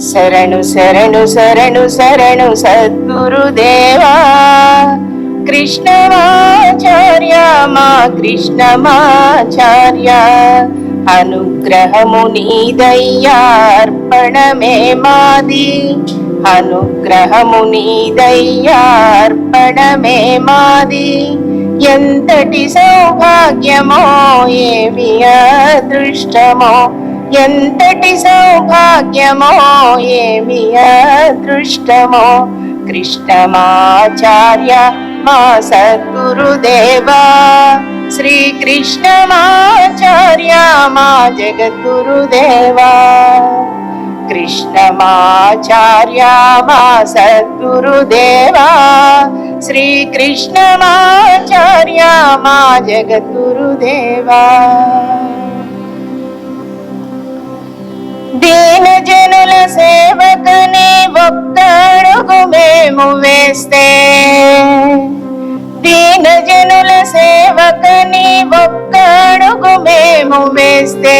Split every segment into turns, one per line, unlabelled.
శరణు శరణు శరణు శరణు సద్గురుదేవా. కృష్ణమాచార్య మా కృష్ణమాచార్య అనుగ్రహము నీదయ్యార్పణమే మాది. అనుగ్రహము నీదయ్యార్పణమే మాది. ఎంతటి సౌభాగ్యమో ఏమి అదృష్టమో ఎంతటి సౌభాగ్యమో ఏమి అదృష్టమో. కృష్ణమాచార్య మా సద్గురుదేవా. శ్రీకృష్ణమాచార్య మా జగద్గురుదేవా. కృష్ణమాచార్య మా సద్గురుదేవా. శ్రీకృష్ణమాచార్య మా జగద్గురుదేవా. దీన జనుల సేవకని ఒక్కడుగు మేము వేస్తే. దీన జనుల సేవకని ఒక్కడుగు మేము వేస్తే.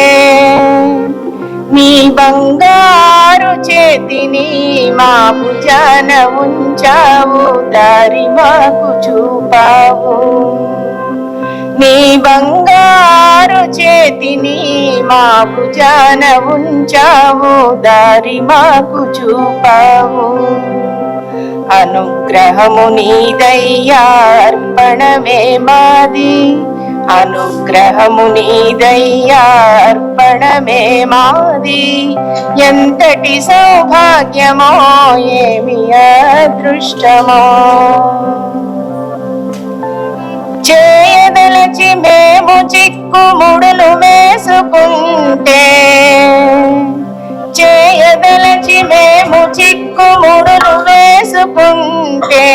నీ బంగారు చేతిని మా భుజాన ఉంచావు దారి మాకు చూపావు. నీ బంగారు చేతిని మాకు జాన ఉంచావు దారి మాకు చూపావు. అనుగ్రహము నీదయ్యార్పణమే మాది అనుగ్రహము నీదయ్యార్పణమే మాది. ఎంతటి సౌభాగ్యమో ఏమి అదృష్టమో. చేయదలచి మేము చిక్కు ముడులు వేసుకుంటే చేయదలచి మేము చిక్కు ముడులు వేసుకుంటే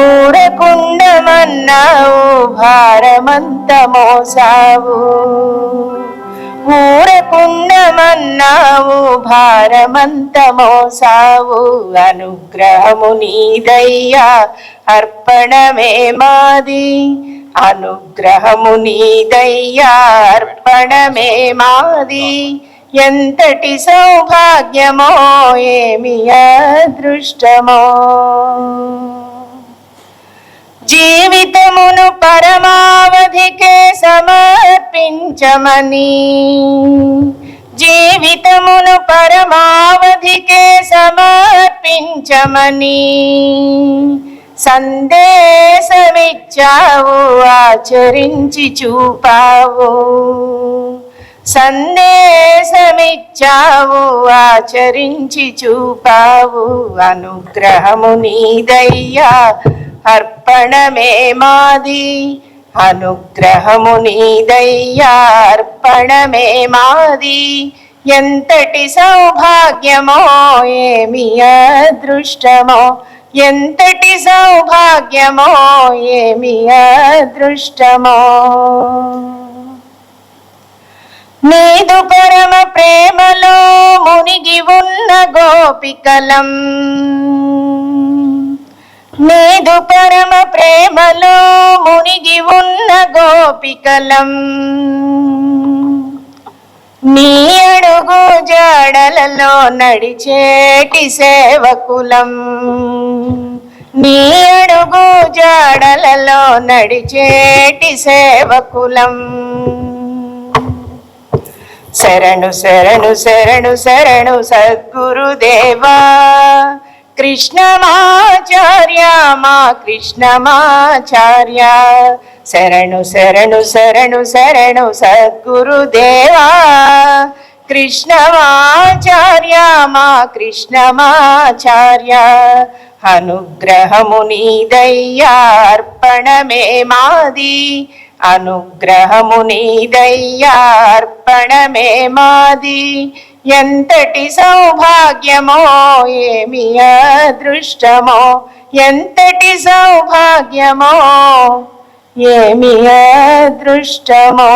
ఊరకుండమన్నావు భారమంత మోసావు. ఊరకుండమన్నావు భారమంత మోసావు. అనుగ్రహము నీదయ్యా అర్పణమే మాది. అనుగ్రహము నీదయ్యా అర్పణమే మాది. ఎంతటి సౌభాగ్యమో ఏమి అదృష్టమో. జీవితమును పరమావధికే సమర్పించమని. జీవితమును పరమావధికే సమర్పించమని. సందేశమిచ్చావు ఆచరించి చూపావు. సందేశమిచ్చావు ఆచరించి చూపావు. అనుగ్రహము నీదయ్యా అర్పణమే మాది. అనుగ్రహము నీదయ్యా అర్పణమే మాది. ఎంతటి సౌభాగ్యమో ఏమి అదృష్టమో. ఎంతటి సౌభాగ్యమో ఏమి అదృష్టమో. నీదు పరమ ప్రేమలో మునిగి ఉన్న గోపికలం. నీదు పరమ ప్రేమలో మునిగి ఉన్న గోపికలం. నీ అడుగు జాడలలో నడిచేటి సేవకులం. నీ అడుగు జాడలలో నడిచేటి సేవకులం. శరణు శరణు శరణు శరణు సద్గురుదేవా. కృష్ణమాచార్య మా కృష్ణమాచార్య. శరణు శరణు శరణు శరణు సద్గురుదేవా. కృష్ణమాచార్య మా కృష్ణమాచార్య. అనుగ్రహము నీదయ్యార్పణమే మాది. అనుగ్రహము నీదయ్యార్పణమే మాది. ఎంతటి సౌభాగ్యమో ఏమి అదృష్టమో ఎంతటి సౌభాగ్యమో ఏమి అదృష్టమో.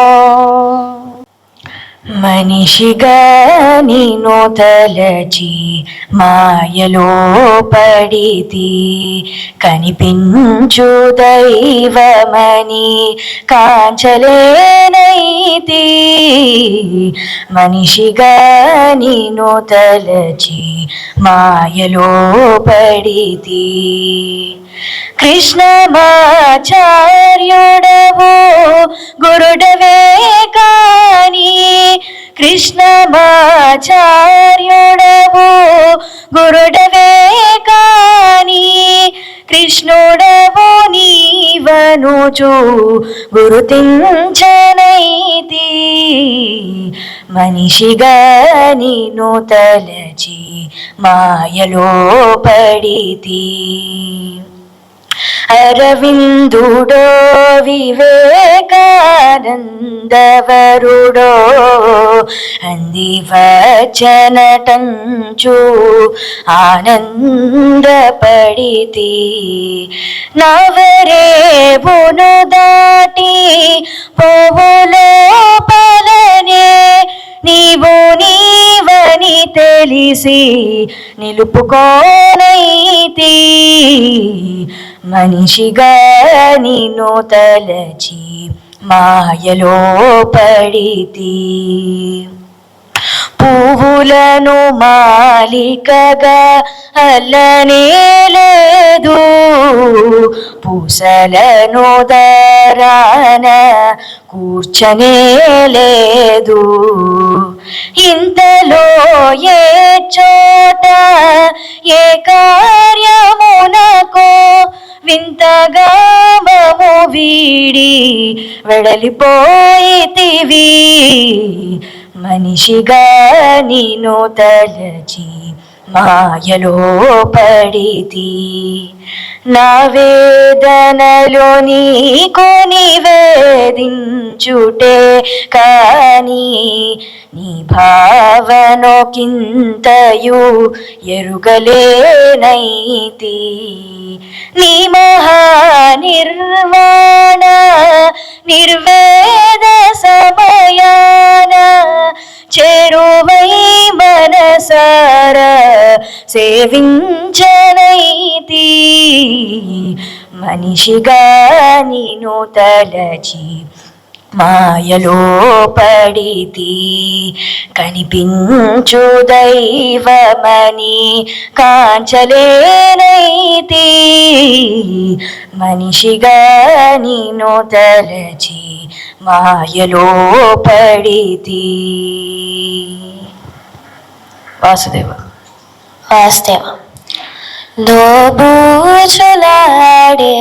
మనిషిగా నేను తలచి మాయలో పడితి. కనిపించు దైవమని కాంచలేనైతి. మనిషిగా నేను తలచి మాయలో పడితి. కృష్ణమాచార్యుడవు గురుడవే కానీ కృష్ణమాచార్యుడవు గురుడవే కాని కృష్ణుడవు నీవనుచు గురుతించనైతి. మనిషిగా నిన్ను తలచి మాయలో పడితే. అరవిందుడో వివేకానందవరుడో అంది వచనటంచు ఆనందపడితి నవరేబును దాటి పోవులోపలనే నీవు నీవని తెలిసి నిలుపుకోనైతి. మనిషిగా నిన్ను తలచి మాయలో పడితే. పువ్వులను మాలికగా అల్లనేలేదు. పూసలను దారాన కూర్చనేలేదు. ఇంతలో ఏ చోట ఏ కార్యమునకో వింతగా మము వీడి వెడలిపోయితివి. మనిషిగా నిన్ను తలచి మాయలో పడితి. నా వేదనలో నీకు నివేదించుటే కానీ నీ భావనోకింతయు ఎరుగలేనైతి. నీ మహానిర్వాణ నిర్వేద సమయాన చెరువై మన మనసార సేవించనైతి. మనిషిగా నిన్ను తలచి మాయలో పడితి. కనిపించు దైవమని కాంచలేనైతి. మనిషిగా నిన్ను తలచి మాయలో పడితి. వాసుదేవ.
వాసుదేవ. దోబూచులాడే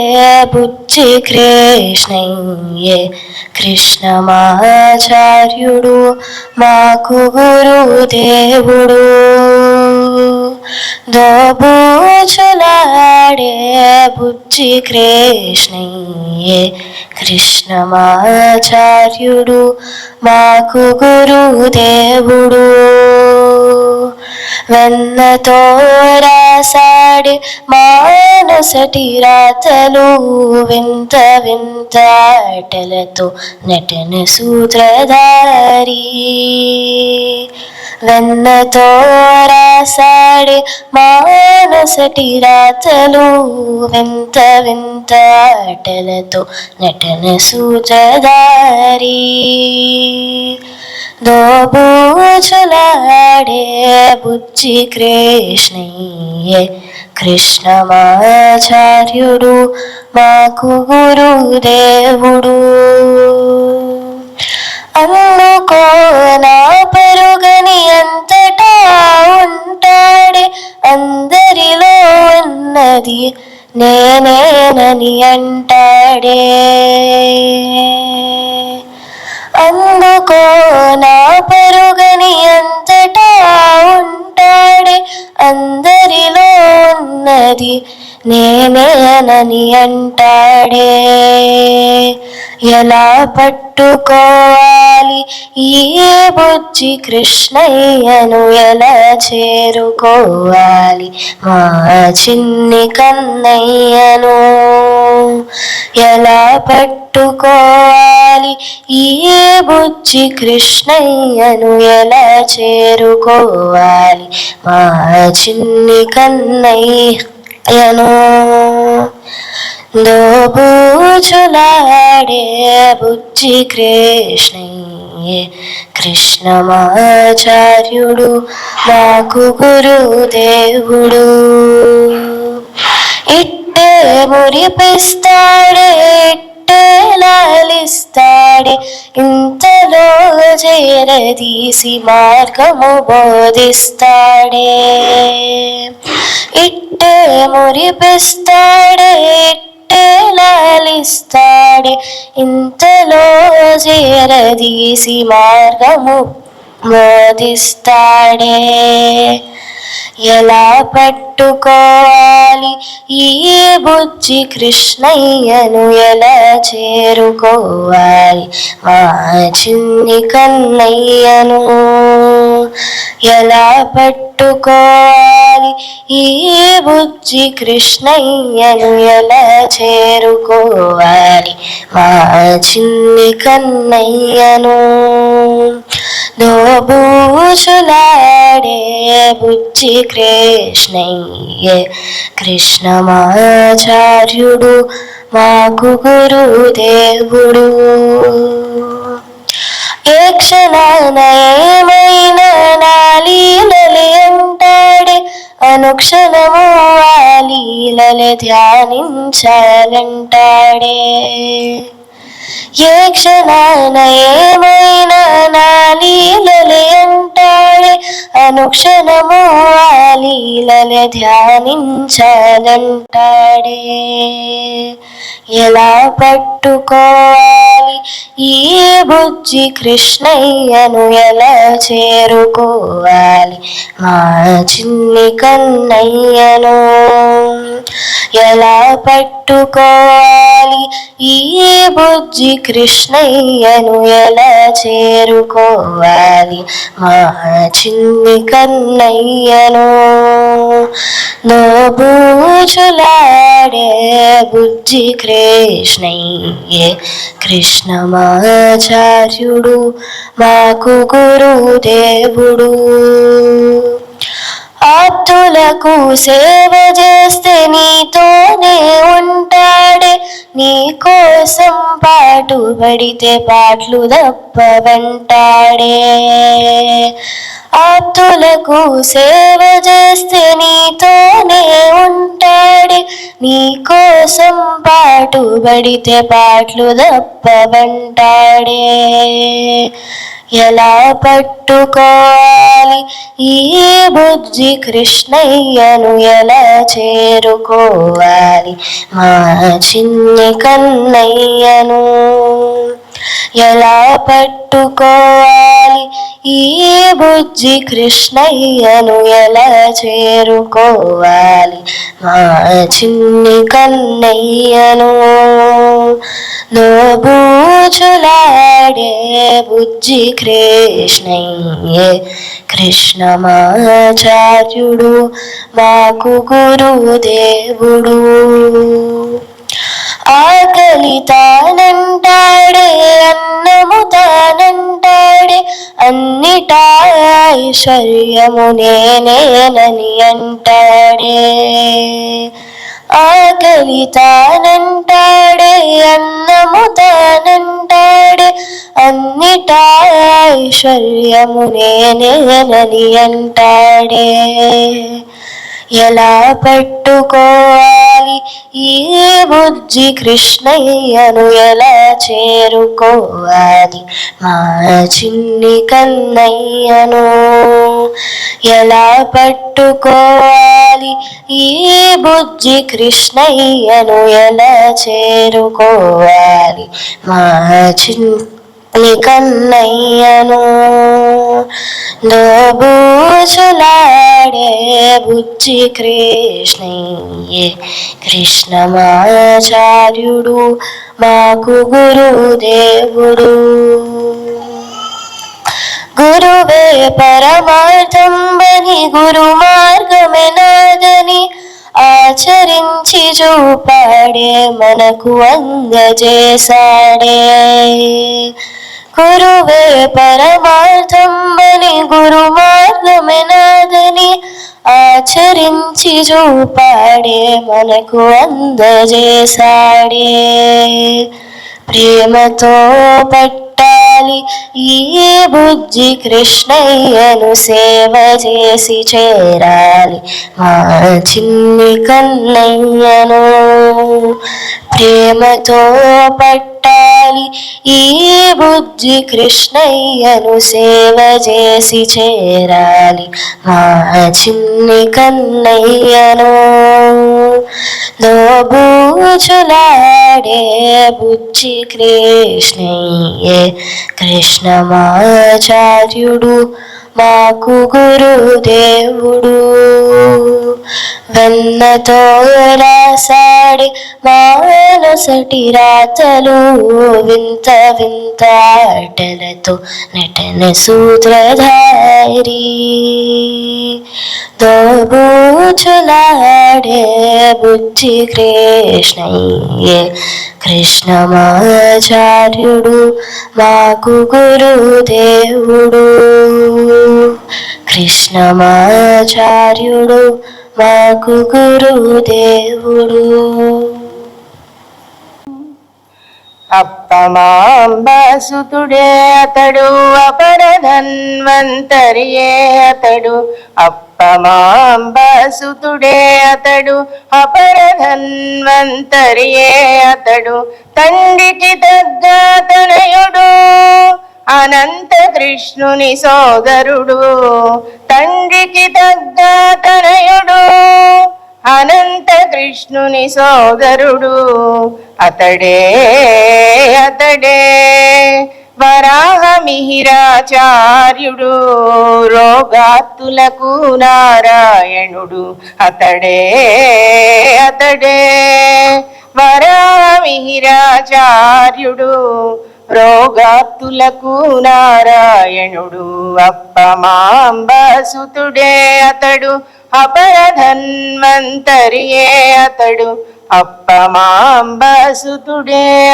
బుజ్జి కృష్ణయ్యే కృష్ణమాచార్యుడు మాకు గురుదేవుడు. దోబూచులాడే బుజ్జి కృష్ణయ్యే కృష్ణమాచార్యుడు మాకు గురుదేవుడు. వెన్నతో రాసాడి మానసటి రాతలు వింత వింత ఆటలతో నటన సూత్రధారి. వెన్నతో రాసాడి మానసటి రాతలు వింత వింత ఆటలతో నటన సూత్రధారి. దోబూచులాడే బుజ్జి కృష్ణయ్యే కృష్ణమాచార్యుడు మాకు గురుదేవుడు. అందుకో నా పరుగని అంతటా ఉంటాడే అందరిలో ఉన్నది నేనేనని అంటాడే. అందుకో నా పరుగని అంతటా ఉంటాడే. అందరిలో ఉన్నది నేనేనని అంటాడే. ఎలా పట్టుకోవాలి? ఈ బుజ్జి కృష్ణయ్యను ఎలా చేరుకోవాలి? మా చిన్ని కన్నయ్యను ఎలా పట్టుకోవాలి? ఈ బుజ్జి కృష్ణయ్యను ఎలా చేరుకోవాలి? మా చిన్ని కన్నయ్యను దోబూచులాడే బుజ్జి కృష్ణయ్యే కృష్ణమాచార్యుడు నాకు గురుదేవుడు. మురిపిస్తాడే లాలిస్తాడే ఇంతలో చేరదీసి మార్గము బోధిస్తాడే. ఇట్టే మురిపిస్తాడే ఇట్టే లాలిస్తాడే ఇంతలో చేరదీసి మార్గము బోధిస్తాడే. ఎలా పట్టుకోవాలి? ఈ బుజ్జి కృష్ణయ్యను ఎలా చేరుకోవాలి? మా చిన్ని కన్నయ్యను ఎలా పట్టుకోవాలి? ఈ బుజ్జి కృష్ణయ్యను ఎలా చేరుకోవాలి? మా చిన్ని కన్నయ్యను దోబూచులాడే బుజ్జి కృష్ణయ్య కృష్ణమాచార్యుడు మాకు గురుదేవుడు. ఏ క్షణాన నాలీలలే అంటాడే అనుక్షణము ఆ లీలలే ధ్యానించాలంటాడే. ఏ క్షణాన ఏమైనా నాలీలలే అంటాడే. అనుక్షణము ఆ లీలలే ధ్యానించాలంటాడే. ఎలా పట్టుకోవాలి? ఈ బుజ్జి కృష్ణయ్యను ఎలా చేరుకోవాలి? మా చిన్ని కన్నయ్యను ఎలా పట్టుకోవాలి? ఈ బుజ్జి కృష్ణయ్యను ఎలా చేరుకోవాలి? మా చిన్ని కన్నయ్యను నోబూచులాడే బుజ్జి కృష్ణయ్యే కృష్ణమాచార్యుడు మాకు గురుదేవుడు. ఆప్తులకు సేవ చేస్తే నీతోనే ఉంటాడే. నీ కోసం పాటు పడితే పాటలు తప్ప వెంటాడే. ఆప్తులకు సేవ చేస్తే నీతోనే ఉంటాడే. నీ కోసం పాటు పడితే పాటలు తప్ప వెంటాడే. ఎలా పట్టుకోవాలి? ఈ బుజ్జి కృష్ణయ్యను ఎలా చేరుకోవాలి? మా చిన్ని కన్నయ్యను ఎలా పట్టుకోవాలి? ఈ బుజ్జి కృష్ణయ్యను ఎలా చేరుకోవాలి? మా చిన్ని కన్నయ్యను నోబూచులాడే బుజ్జి కృష్ణయ్యే కృష్ణమాచార్యుడు మాకు గురుదేవుడు. ఆకలి తానంటాడే అన్నము తానంటాడే అన్నిటా ఐశ్వర్యము నేనేనని అంటాడే. ఆకలి తానంటాడే అన్నము తానంటాడే అన్నిటా ఐశ్వర్యము నేనేనని అంటాడే. ఎలా పట్టుకోవాలి? ఈ బుజ్జి కృష్ణయ్యను ఎలా చేరుకోవాలి? మా చిన్ని కన్నయ్యను ఎలా పట్టుకోవాలి? ఈ బుజ్జి కృష్ణయ్యను ఎలా చేరుకోవాలి? మా చిన్ని కన్నయ్యను దోబూచులాడే బుజ్జి కృష్ణయ్యే కృష్ణమాచార్యుడు మాకు గురుదేవుడు. గురువే పరమార్థంబని గురు మార్గమే నాదని ఆచరించి చూపాడే మనకు అందజేశాడే. గురువే పరమార్థం అని గురు మార్గమెనాదని ఆచరించి చూపాడే మనకు అందజేశాడే. ప్రేమతో పట్టాలి ఈ బుద్ధి కృష్ణయ్యను సేవ చేసి చేరాలి. మా చిన్ని కన్నయ్యను ప్రేమతో పట్టాలి. ఈ బుద్ధి కృష్ణయ్యను సేవ చేసి చేరాలి. మా చిన్ని కన్నయ్యను దోబూచులాడే బుచ్చి కృష్ణయ్యే కృష్ణమాచార్యుడు మాకు గురుదేవుడు. వెన్నతో రాసాడి మానసటి రాతలు వింత వింత అటలతో నటన సూత్రధారి. దోబూచులాడే బుద్ధి కృష్ణయ్యే కృష్ణమాచార్యుడు మాకు గురుదేవుడు. కృష్ణమాచార్యుడు మాకు గురుదేవుడు.
అప్పమాంబాసుతుడే అతడు అపర ధన్వంతరియే అతడు. అప్పమాంబాసుతుడే అతడు అపర ధన్వంతరియే అతడు. తండ్రికి తగ్గ తనయుడు అనంత కృష్ణుని సోదరుడు. తండ్రికి తగ్గ తనయుడు అనంత కృష్ణుని సోదరుడు. అతడే అతడే వరాహమిహిరాచార్యుడు రోగాత్తులకు నారాయణుడు. అతడే అతడే వరాహమిహిరాచార్యుడు రోగాత్తులకు నారాయణుడు. అప్పమాంబసుతుడే అతడు. అపర ధన్వంతరియే అతడు అప్పమాంబసుతుడే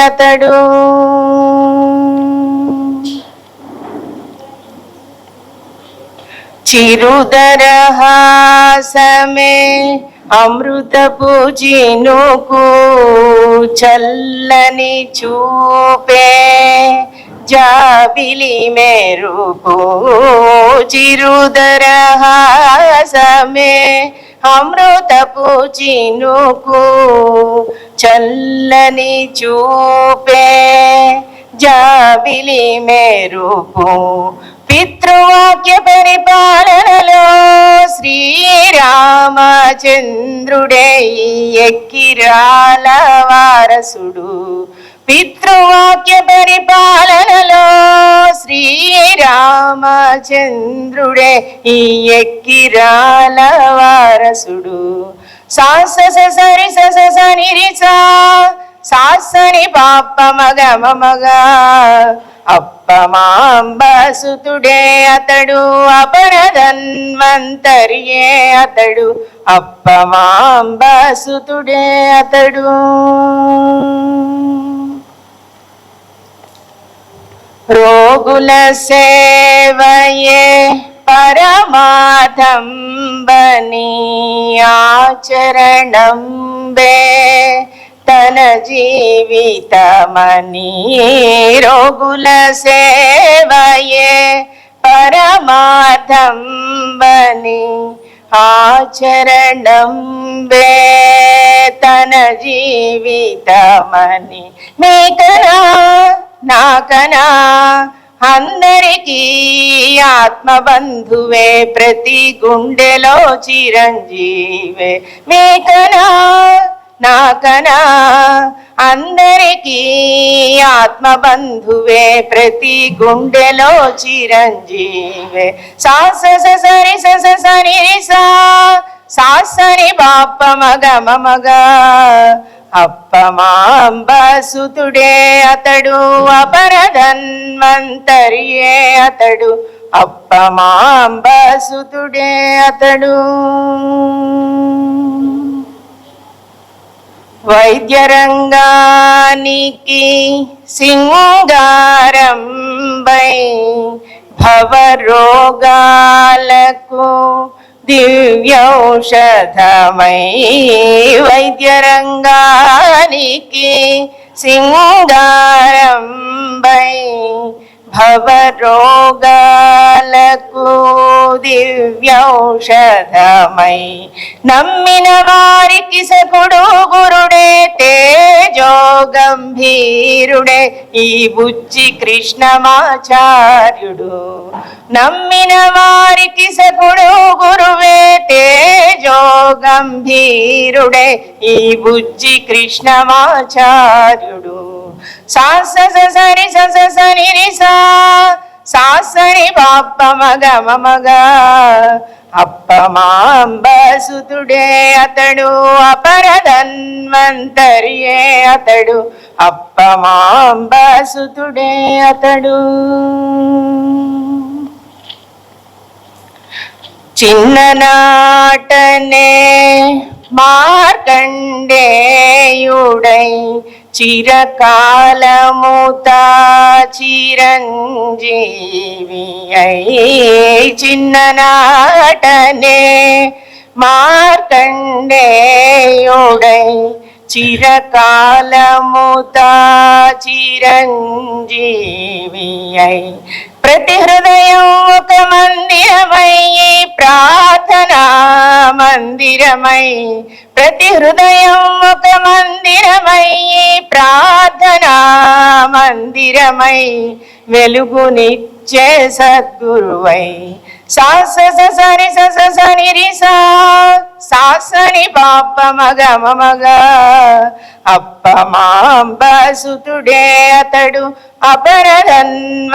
అతడు. చిరుదరహాసమే అమృత పూజినుకు చల్లని చూపే జాబిలి మెరుపు చిరుదరహాసమే అమృతపు చినుకు చల్లని చూపే. జాబిలి మెరుపు పితృవాక్య పరిపాలనలో శ్రీరామచంద్రుడే ఎక్కిరాల వారసుడు. పితృవాక్య పరిపాలనలో శ్రీరామచంద్రుడే ఈ ఎక్కిరాల వారసుడు. సాస సరి సస సనిరిసా సాసని పాప మగ మగ. అప్పమాంబసుతుడే అతడు అపరధన్వంతరియే అతడు. అప్పమాంబసుతుడే అతడు. రోగుల సేవయే పరమాధంబని ఆచరణం బే తన జీవితమని. రోగుల సేవయే పరమాధంబని ఆచరణం బే తన జీవితమని. మీకనా నాకనా? అందరికీ ఆత్మబంధువే ప్రతి గుండెలో చిరంజీవే. మీకనా? నాకనా? అందరికీ ఆత్మబంధువే ప్రతి గుండెలో చిరంజీవే. సాస సరి సస సరి సా సాసరి బాప మగ మగ అప్పమాంబసుతుడే అతడు అపరధన్వంతరియే అతడు అప్పమాంబసుతుడే అతడు. వైద్యరంగానికి సింగారంబై భవరోగాలకు దివ్యౌషధమై వైద్యరంగానికి సింగారంబై భవరోగాలకు దివ్యౌషధమై నమ్మిన వారికి సకుడు గురుడే తే తేజో గంభీరుడే ఈ బుచ్చి కృష్ణమాచార్యుడు. నమ్మిన వారికి సకుడు గురువే తేజో గంభీరుడే ఈ బుజ్జి కృష్ణమాచార్యుడు. సాస సరి సస సరి రి సా సాసని బాప్ప మగ మగ అప్పమాంబసుతుడే అతడు అపరధన్వంతరియే అతడు అప్పమాంబసుతుడే అతడు. చిన్ననాటనే మార్కండేయుడై చిరకాలముతా చిరంజీవి అయి చిన్ననాటనే మార్కండేయుడై చిరకాలముతా చిరంజీవి అయి ప్రతి హృదయం ఒక మందిరమై ప్రార్థనా మందిరమై ప్రతి హృదయం ఒక మందిరమై ప్రార్థనా మందిరమై వెలుగునిచ్చే సద్గురువై సాసరి సరి సస సాసని పాప మగ మమగ అప్ప మాంబసుతుడే అతడు అపరధన్వంతరియే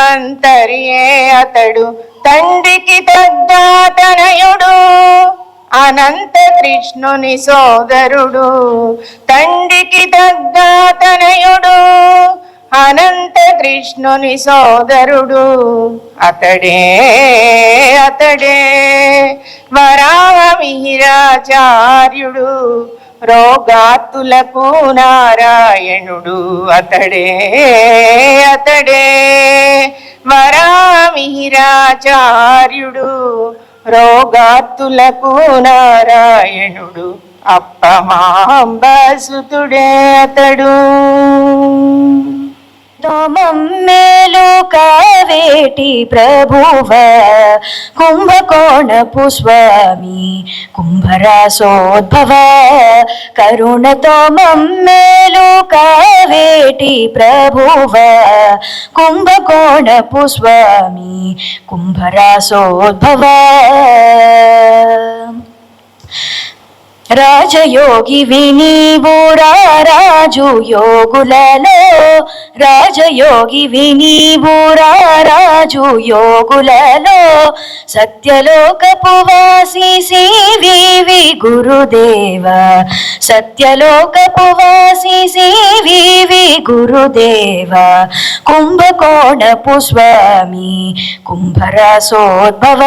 అతడు తండ్రికి తద్దాతనయుడు అనంత కృష్ణుని సోదరుడు తండ్రికి తద్దాతనయుడు అనంత కృష్ణుని సోదరుడు. అతడే అతడే వరాహమిహిరాచార్యుడు రోగాతులకు నారాయణుడు. అతడే అతడే వరామిహిరాచార్యుడు రోగాతులకు నారాయణుడు. అప్పమాంబసుతుడే అతడు.
మమ్మేలు కావేటి ప్రభువ కుంభకోణపు స్వామి కుంభరాసోద్భవ కరుణతో మమ్మేలు కావేటి ప్రభువ కుంభకోణపు స్వామి కుంభరాసోద్భవ రాజయోగి వినీవురా రాజు యోగులలో. రాజయోగి వినీవురా రాజు యోగులలో. సత్యలోకపు వాసి సివివి గురుదేవ. సత్యలోకపు వాసి సివివి గురుదేవ. కుంభకోణపు స్వామి కుంభరాసోద్భవ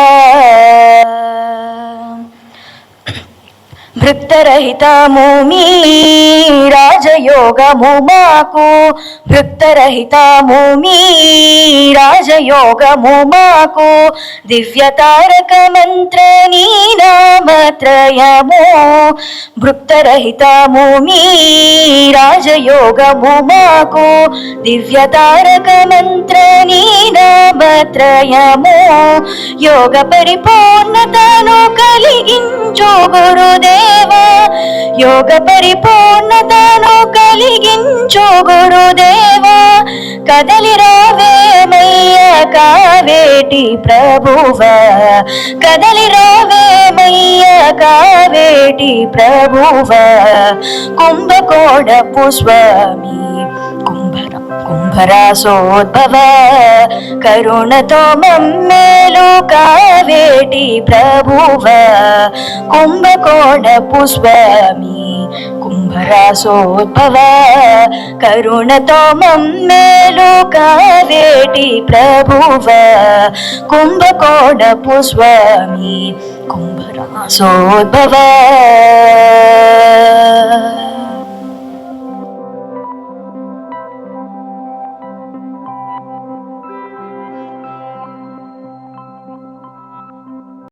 భృక్తరహితము మీ రాజయోగము మాకు. భృక్తరహితము మీ రాజయోగము మాకు. దివ్యతారక మంత్ర నీ నామత్రయము భృక్తరహితము మీ రాజయోగము మాకు. దివ్యతారక మంత్ర నీ నామత్రయము యోగ పరిపూర్ణతను కలిగించు గురుదే గురుదేవా యోగ పరిపూర్ణతను కలిగించు గురుదేవా కదలి రావేమయ్య కావేటి ప్రభువ. కదలి రావేమయ్య కావేటి ప్రభువ. కుంభకోణపు స్వామి కుంభరాసోద్భవ కరుణతో మమ్మేలు కావేటి ప్రభువ. కుంభకోణపు స్వామి కుంభరాసోద్భవ. కరుణతో మమ్మేలు కావేటి ప్రభువ. కుంభకోణపు స్వామి కుంభరాసోద్భవ.